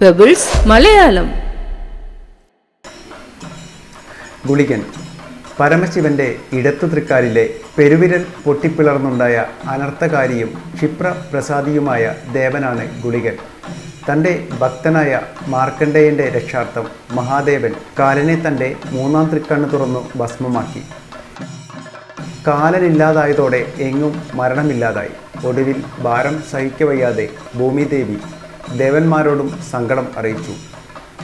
Pebbles Malayalam. ഗുളികൻ പരമശിവന്റെ ഇടത്തു തൃക്കാലിലെ പെരുവിരൽ പൊട്ടിപ്പിളർന്നുണ്ടായ അനർത്ഥകാരിയും ക്ഷിപ്രപ്രസാദിയുമായ ദേവനാണ് ഗുളികൻ. തന്റെ ഭക്തനായ മാർക്കണ്ഡേയന്റെ രക്ഷാർത്ഥം മഹാദേവൻ കാലനെ തന്റെ മൂന്നാം തൃക്കണ്ണ് തുറന്നു ഭസ്മമാക്കി. കാലനില്ലാതായതോടെ എങ്ങും മരണമില്ലാതായി. ഒടുവിൽ ഭാരം സഹിക്കവയ്യാതെ ഭൂമിദേവി ദേവന്മാരോടും സങ്കടം അറിയിച്ചു.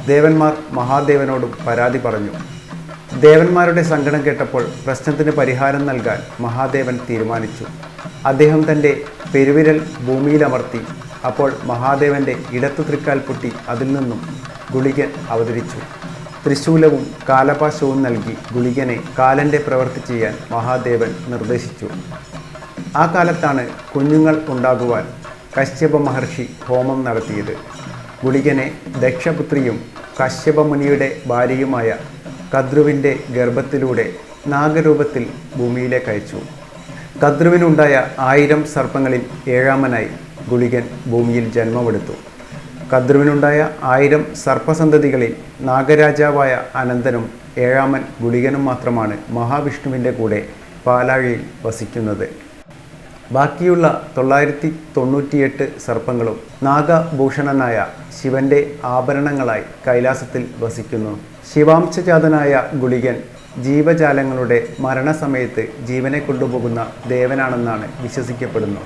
ദേവന്മാർ മഹാദേവനോടും പരാതി പറഞ്ഞു. ദേവന്മാരുടെ സങ്കടം കേട്ടപ്പോൾ പ്രശ്നത്തിന് പരിഹാരം നൽകാൻ മഹാദേവൻ തീരുമാനിച്ചു. അദ്ദേഹം തന്റെ പെരുവിരൽ ഭൂമിയിലമർത്തി അപ്പോൾ മഹാദേവന്റെ ഇടത്തു തൃക്കാൽ പൊട്ടി അതിൽ നിന്നും ഗുളികൻ അവതരിച്ചു. ത്രിശൂലവും കാലപാശവും നൽകി ഗുളികനെ കാലന്റെ പ്രവൃത്തി ചെയ്യാൻ മഹാദേവൻ നിർദ്ദേശിച്ചു. ആ കാലത്താണ് കുഞ്ഞുങ്ങൾ ഉണ്ടാകുവാൻ കശ്യപ മഹർഷി ഹോമം നടത്തിയത്. ഗുളികനെ ദക്ഷപുത്രിയും കശ്യപ മുനിയുടെ ഭാര്യയുമായ കദ്രുവിന്റെ ഗർഭത്തിലൂടെ നാഗരൂപത്തിൽ ഭൂമിയിലേക്ക് അയച്ചു കദ്രുവിനുണ്ടായ ആയിരം സർപ്പങ്ങളിൽ ഏഴാമനായി ഗുളികൻ ഭൂമിയിൽ ജന്മമെടുത്തു. കദ്രുവിനുണ്ടായ ആയിരം സർപ്പസന്തതികളിൽ നാഗരാജാവായ അനന്തനും ഏഴാമൻ ഗുളികനും മാത്രമാണ് മഹാവിഷ്ണുവിന്റെ കൂടെ പാലാഴിയിൽ വസിക്കുന്നത്. ബാക്കിയുള്ള തൊള്ളായിരത്തി തൊണ്ണൂറ്റിയെട്ട് സർപ്പങ്ങളും നാഗഭൂഷണനായ ശിവന്റെ ആഭരണങ്ങളായി കൈലാസത്തിൽ വസിക്കുന്നു. ശിവാംശജാതനായ ഗുളികൻ ജീവജാലങ്ങളുടെ മരണസമയത്ത് ജീവനെ കൊണ്ടുപോകുന്ന ദേവനാണെന്നാണ് വിശ്വസിക്കപ്പെടുന്നു.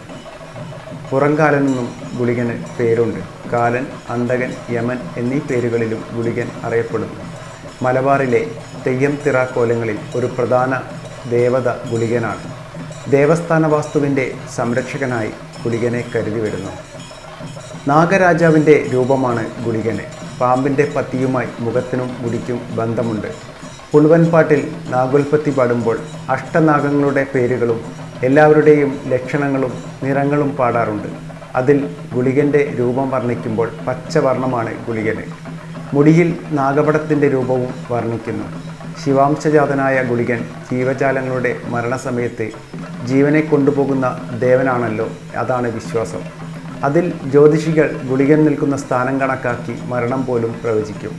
പുറംകാലനെന്നും ഗുളികന് പേരുണ്ട്. കാലൻ അന്തകൻ യമൻ എന്നീ പേരുകളിലും ഗുളികൻ അറിയപ്പെടുന്നു. മലബാറിലെ തെയ്യം തിറ കോലങ്ങളിൽ ഒരു പ്രധാന ദേവത ഗുളികനാണ്. ദേവസ്ഥാന വാസ്തുവിന്റെ സംരക്ഷകനായി ഗുളികനെ കരുതി വരുന്നു നാഗരാജാവിന്റെ രൂപമാണ് ഗുളികനെ. പാമ്പിന്റെ പത്തിയുമായി മുഖത്തിനും മുടിക്കും ബന്ധമുണ്ട്. പുളുവൻപാട്ടിൽ നാഗോൽപ്പത്തി പാടുമ്പോൾ അഷ്ടനാഗങ്ങളുടെ പേരുകളും എല്ലാവരുടെയും ലക്ഷണങ്ങളും നിറങ്ങളും പാടാറുണ്ട്. അതിൽ ഗുളികന്റെ രൂപം വർണിക്കുമ്പോൾ പച്ചവർണമാണ് ഗുളികന്. മുടിയിൽ നാഗപടത്തിന്റെ രൂപവും വർണിക്കുന്നു. ശിവാംശജാതനായ ഗുളികൻ ജീവജാലങ്ങളുടെ മരണസമയത്ത് ജീവനെ കൊണ്ടുപോകുന്ന ദേവനാണല്ലോ അതാണ് വിശ്വാസം. അതിൽ ജ്യോതിഷികൾ ഗുളികൻ നിൽക്കുന്ന സ്ഥാനം കണക്കാക്കി മരണം പോലും പ്രവചിക്കും.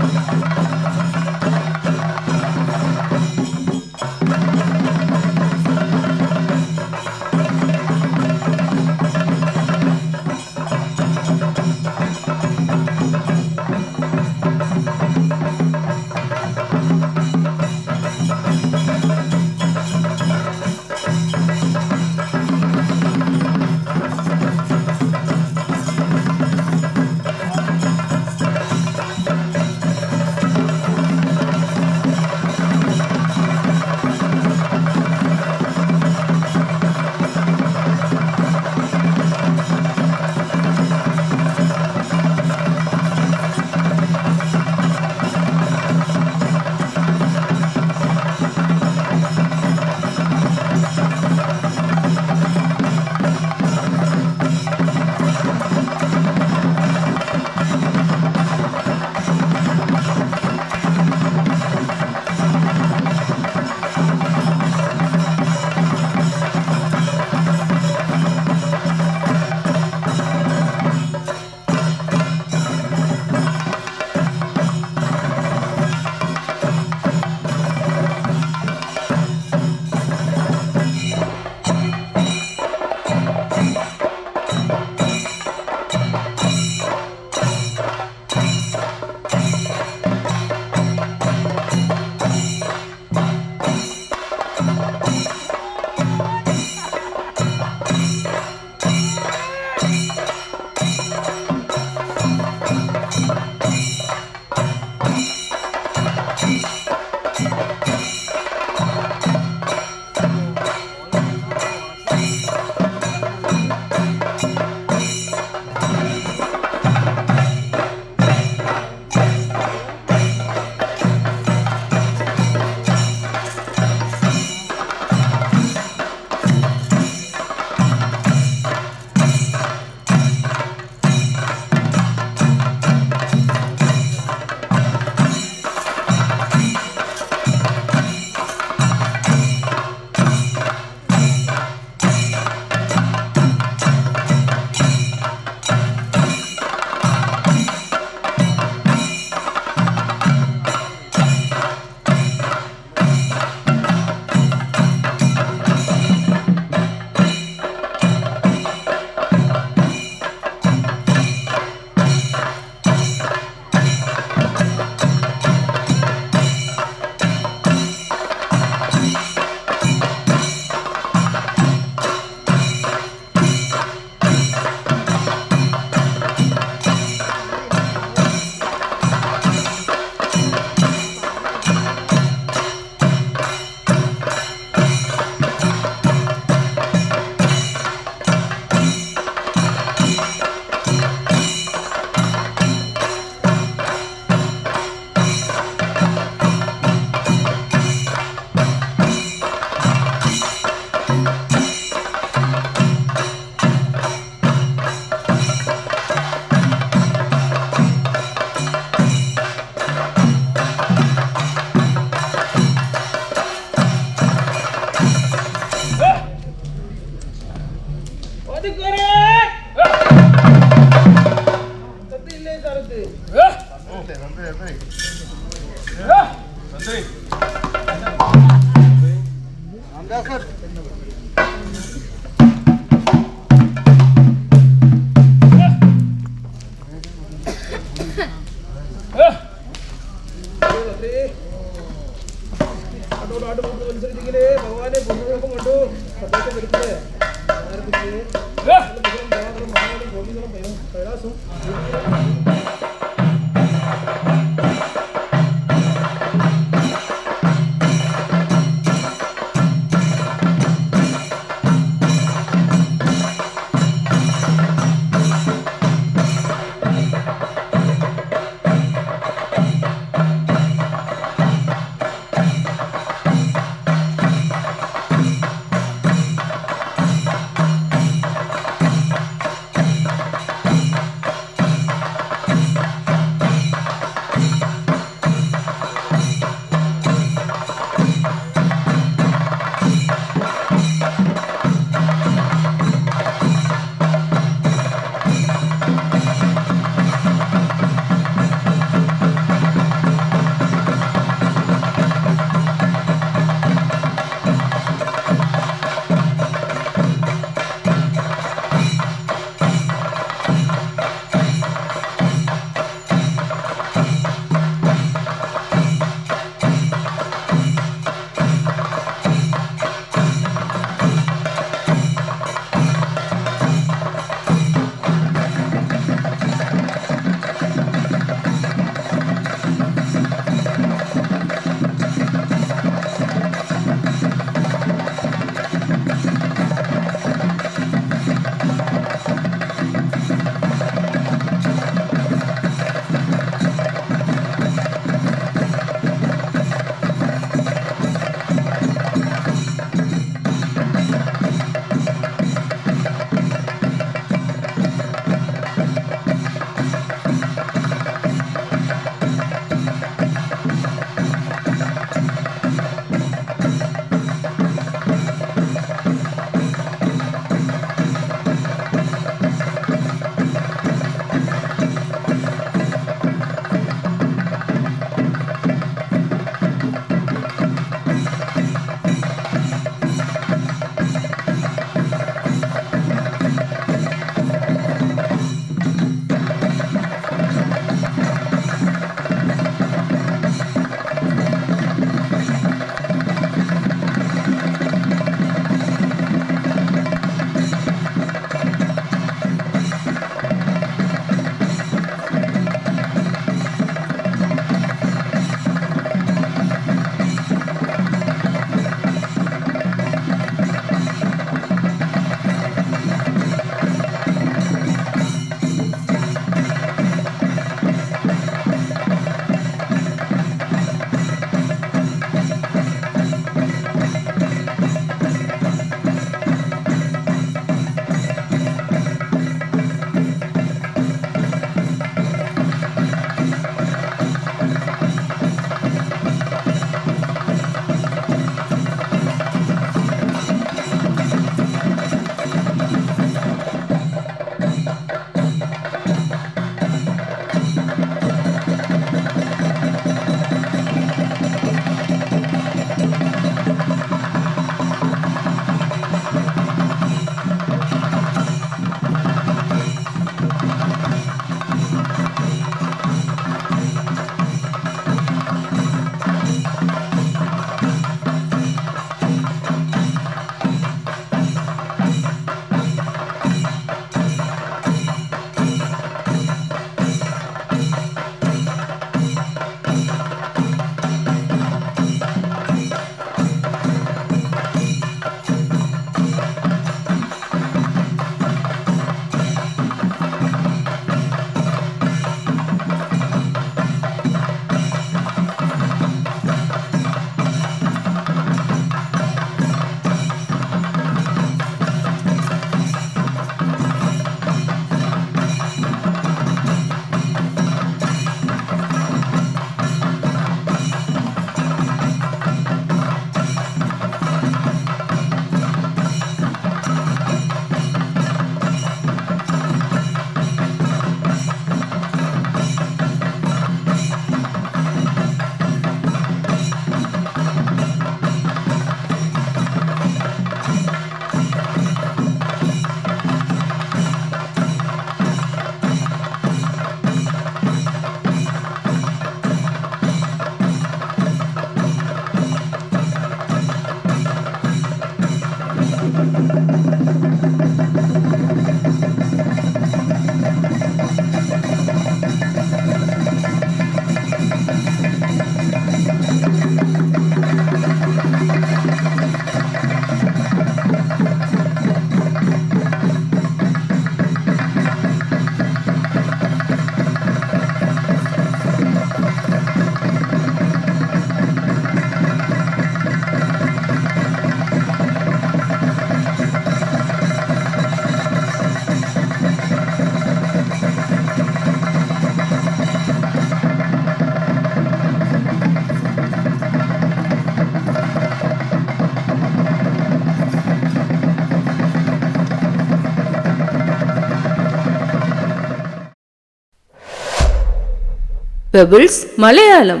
പെബിൾസ് മലയാളം